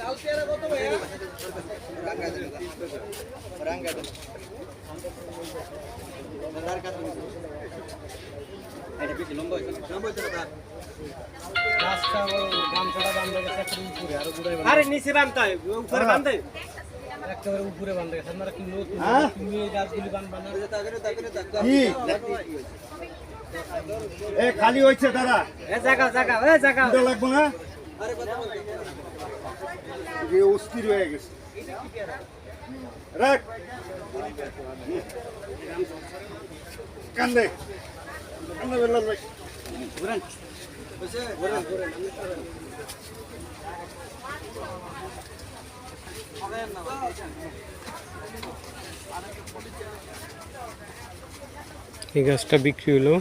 লাল পেয়ারা কত ভাইয়া রাঙ্গা রাঙ্গা লম্বা লম্বা আরে নিচে বানতে হয় উপরে বানতে হয়। একেবারে উপরে বান্ধা গেছে আপনারা কি নতুন হ্যাঁ? তুমি এই গাছগুলি বানবা না কি? এ খালি হয়েছে দাদা। এ জায়গা জায়গা এ জায়গা লাগবে না? অস্থির হয়ে গেছে। রাখ। কান্দে। কান্দে বেলাল ভাই। এই গাছটা বিক্রি হলো।